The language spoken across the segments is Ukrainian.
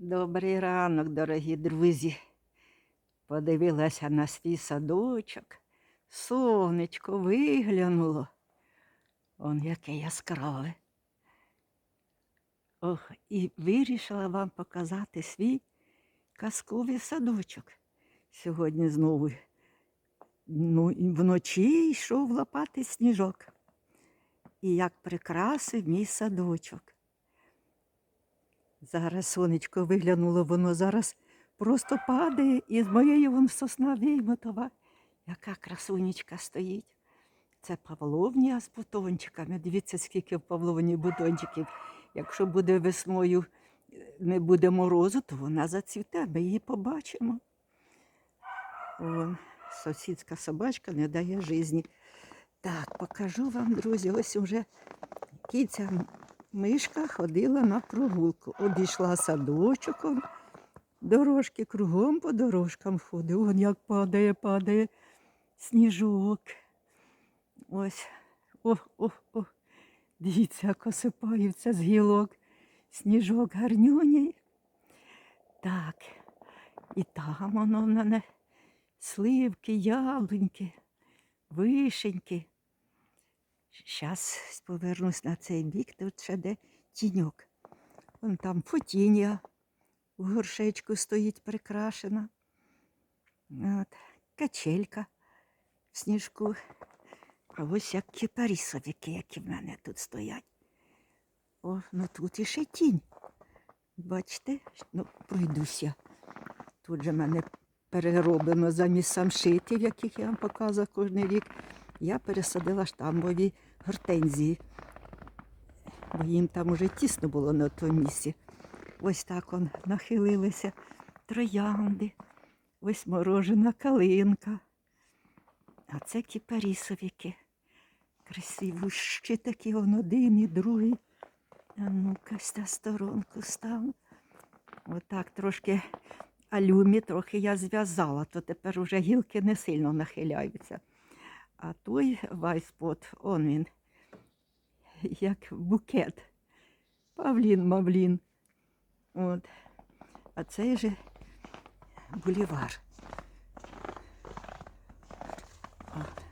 Добрий ранок, дорогі друзі. Подивилася на свій садочок. Сонечко виглянуло. Он яке яскраве. Ох, і вирішила вам показати свій казковий садочок. Сьогодні знову ну, вночі йшов лопати сніжок. І як прикрасив мій садочок. Зараз сонечко виглянуло, воно зараз просто падає, і з моєї вон сосна виймотова. Яка красунечка стоїть. Це павловня з бутончиками. Дивіться, скільки в павловні бутончиків. Якщо буде весною, е, не буде морозу, то вона зацвіте, ми її побачимо. Вон, сусідська собачка не дає житті. Так, покажу вам, друзі, ось уже киця мишка ходила на прогулку. Обійшла садочок, дорожки кругом по дорожкам ходить. Вон як падає, падає сніжок. Ось, о, о, о. Дивіться, як осипається з гілок. Сніжок гарнюній. Так, і там воно в мене сливки, яблуньки, вишеньки. Зараз повернусь на цей бік, тут ще де тіньок. Вон там футіння в горшечку стоїть прикрашена. От, качелька в сніжку. А ось як кипарісовики, які в мене тут стоять. О, ну тут іще тінь. Бачите, ну, пройдуся. Тут же мене перероблено замість самшитів, яких я вам показую кожен рік. Я пересадила штамбові гортензії, бо їм там уже тісно було на тому місці. Ось так он нахилилися троянди, ось морожена калинка. А це кіпарісовіки. Красивущі такі он один і другий. А ну-ка, ста сторонку ставлю. Отак трошки алюмі трохи я зв'язала, то тепер уже гілки не сильно нахиляються. А той вайспот, он він, як букет. Павлін Мавлін. От. А цей же бульвар. От.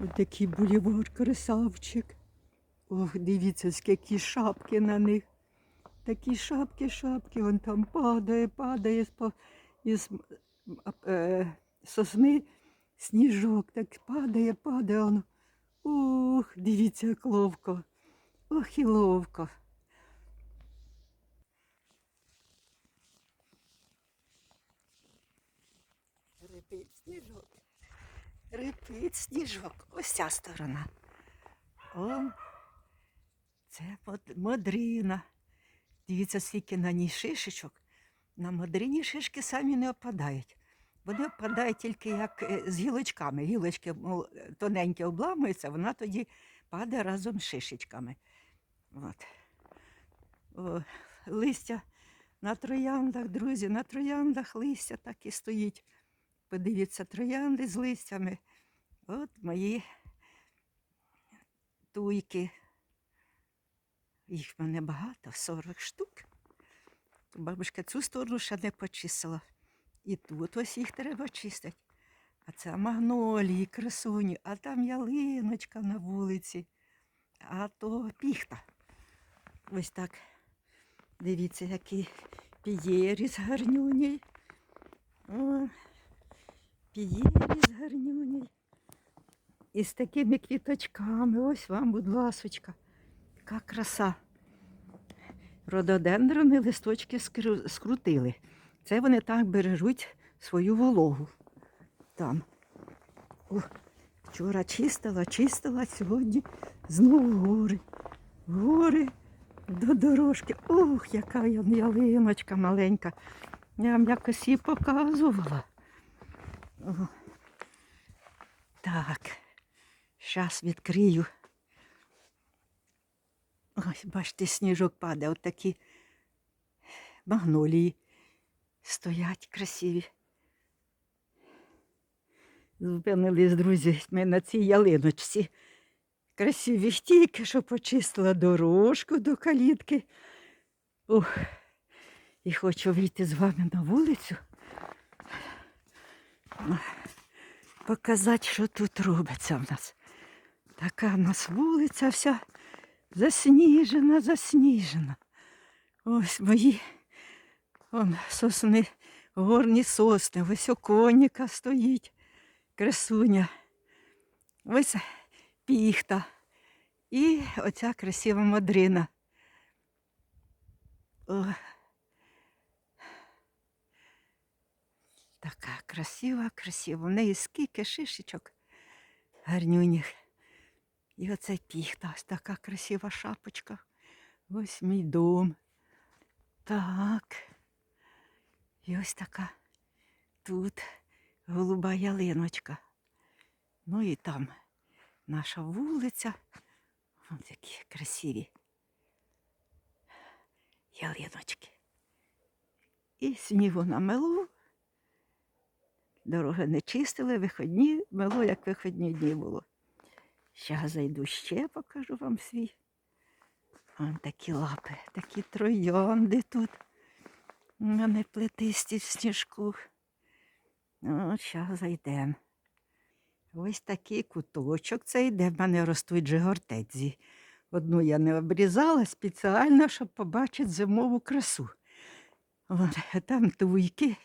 Ось такий бульвар, красавчик. Ох, дивіться, скільки шапки на них. Такі шапки, шапки, вон там падає, падає із е, сосни сніжок, так падає, падає. Воно. Ух, дивіться, як ловко. Ох і ловко. Рипить сніжок. Рипить сніжок. Ось ця сторона. О, це мод- модрина. Дивіться, скільки на ній шишечок. На модрині шишки самі не опадають. Вони опадають тільки як е, з гілочками. Гілочки тоненькі обламуються, вона тоді падає разом з шишечками. От. О, листя на трояндах, друзі, на трояндах листя так і стоїть. Подивіться, троянди з листями. От мої туйки. Їх в мене багато, 40 штук. Бабушка цю сторону ще не почистила. І тут ось їх треба чистити. А це магнолії, красуні, а там ялиночка на вулиці, а то піхта. Ось так. Дивіться, який пієріс гарнюній. Пієріс гарнюній. І з такими квіточками. Ось вам, будь ласочка. Яка краса. Рододендрони листочки скрутили. Це вони так бережуть свою вологу. Там. О, вчора чистила, чистила, сьогодні знову гори. Гори до дорожки. Ух, яка ялиночка маленька. Я вам якось її показувала. О. Так, зараз відкрию. Ось, бачите, сніжок падає, от такі магнолії стоять красиві. Зупинились, друзі, ми на цій ялиночці. Красиві тільки що почистила дорожку до калітки. Ух, і хочу вийти з вами на вулицю. Показати, що тут робиться в нас. Така в нас вулиця вся засніжена, засніжена. Ось мої он, сосни, горні сосни, ось оконіка стоїть, красуня. Ось піхта. І оця красива мадрина. О. Така красива, красива. В неї скільки шишечок гарнюніх. І оце піхта, ось така красива шапочка. Ось мій дом. Так. І ось така тут голуба ялиночка. Ну і там наша вулиця. Ось які красиві ялиночки. І снігу намело. Дороги не чистили, виходні, мело, як виходні дні було. Зараз зайду ще покажу вам свій. Вон такі лапи, такі троянди тут. Вони плетисті в сніжку. Ну, зараз зайдемо. Ось такий куточок цей, де в мене ростуть же. Одну я не обрізала спеціально, щоб побачити зимову красу. Вон, там туйки,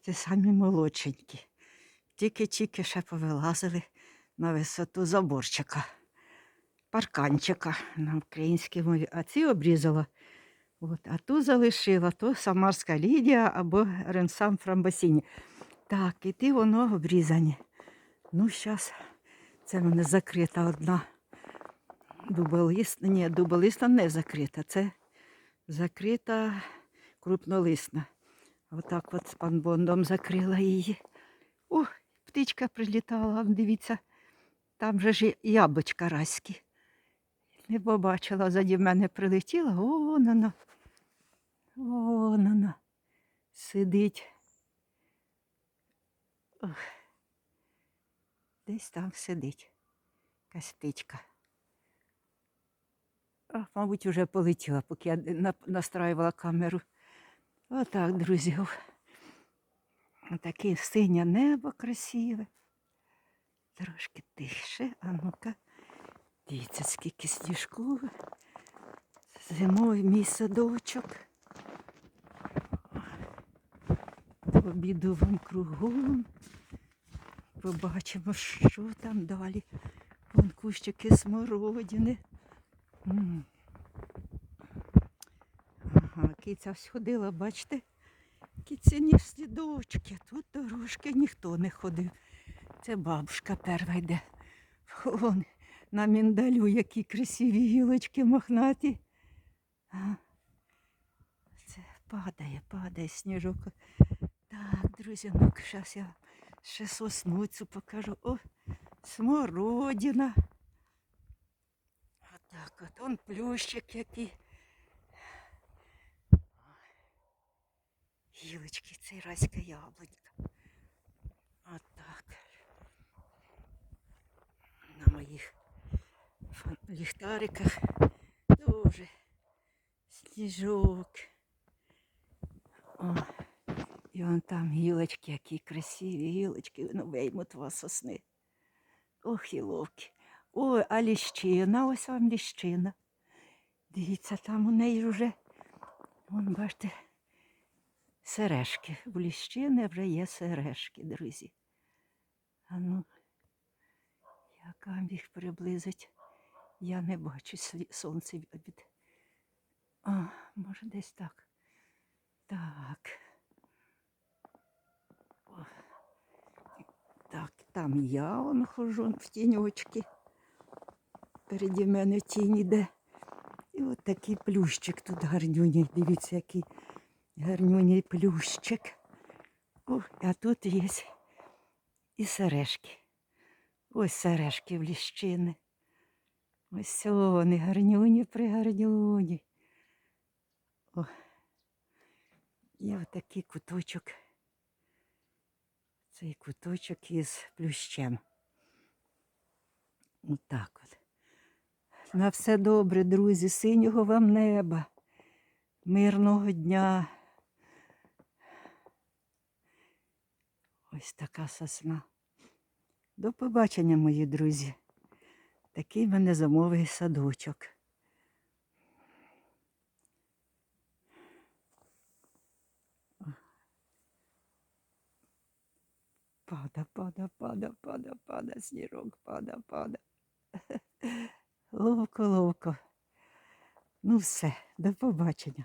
ті самі молодшенькі. Тільки-тільки ще повилазили на висоту заборчика, парканчика на українській мові. А ці обрізала. От, а ту залишила, то Самарська Лідія або Ренсам Фрамбасіні. Так, і ті воно обрізані. Ну, зараз це в мене закрита одна дуболисна. Ні, дуболисна не закрита. Це закрита крупнолисна. Отак от з панбондом закрила її. О, птичка прилітала, дивіться, там же ж і яблучка райські. Не побачила, заді мене прилетіла, о, вона. О, вона. Сидить. Ох. Десь там сидить. Якась птичка. Мабуть, вже полетіла, поки я настраювала камеру. Отак, друзі. Таке синє небо красиве. Трошки тихше, а ну-ка. Дивіться, скільки сніжку. Зимовий мій садочок. Обідував кругом. Побачимо, що там далі. Вон кущики смородини. Ага, киця сходила, бачите? Кіціні слідочки. Тут дорожки ніхто не ходив. Це бабушка перша йде. Вон на міндалю які красиві гілочки мохнаті. Це падає, падає сніжок. Так, друзі, ну зараз я ще сосну цю покажу. О, смородина. Отак от, он плющик який. Гілочки, це райська яблунька. Отак. На моїх фон- ліхтариках дуже сніжок. О, і вон там гілочки, які красиві гілочки, ну виймуть вас сосни. Ох, гіловки. Ой, а ліщина, ось вам ліщина. Дивіться, там у неї вже, вон, бачите, сережки. У ліщини вже є сережки, друзі. А ну, як вам їх приблизить? Я не бачу сонце від. А, може десь так. Так. О. Так, там я он хожу в тіньочки. Переді мене тінь іде. І от такий плющик тут гарнюній. Дивіться, який гарнюній плющик. О, а тут є і сережки. Ось сережки в ліщини. Ось вони гарнюні пригарнюні. О. І отакий куточок. Цей куточок із плющем. Отак от. На все добре, друзі, синього вам неба. Мирного дня. Ось така сосна. До побачення, мої друзі. Такий в мене зимовий садочок. Пада, пада, пада, пада, пада, сніжок, пада, пада. Ловко, ловко. Ну все, до побачення.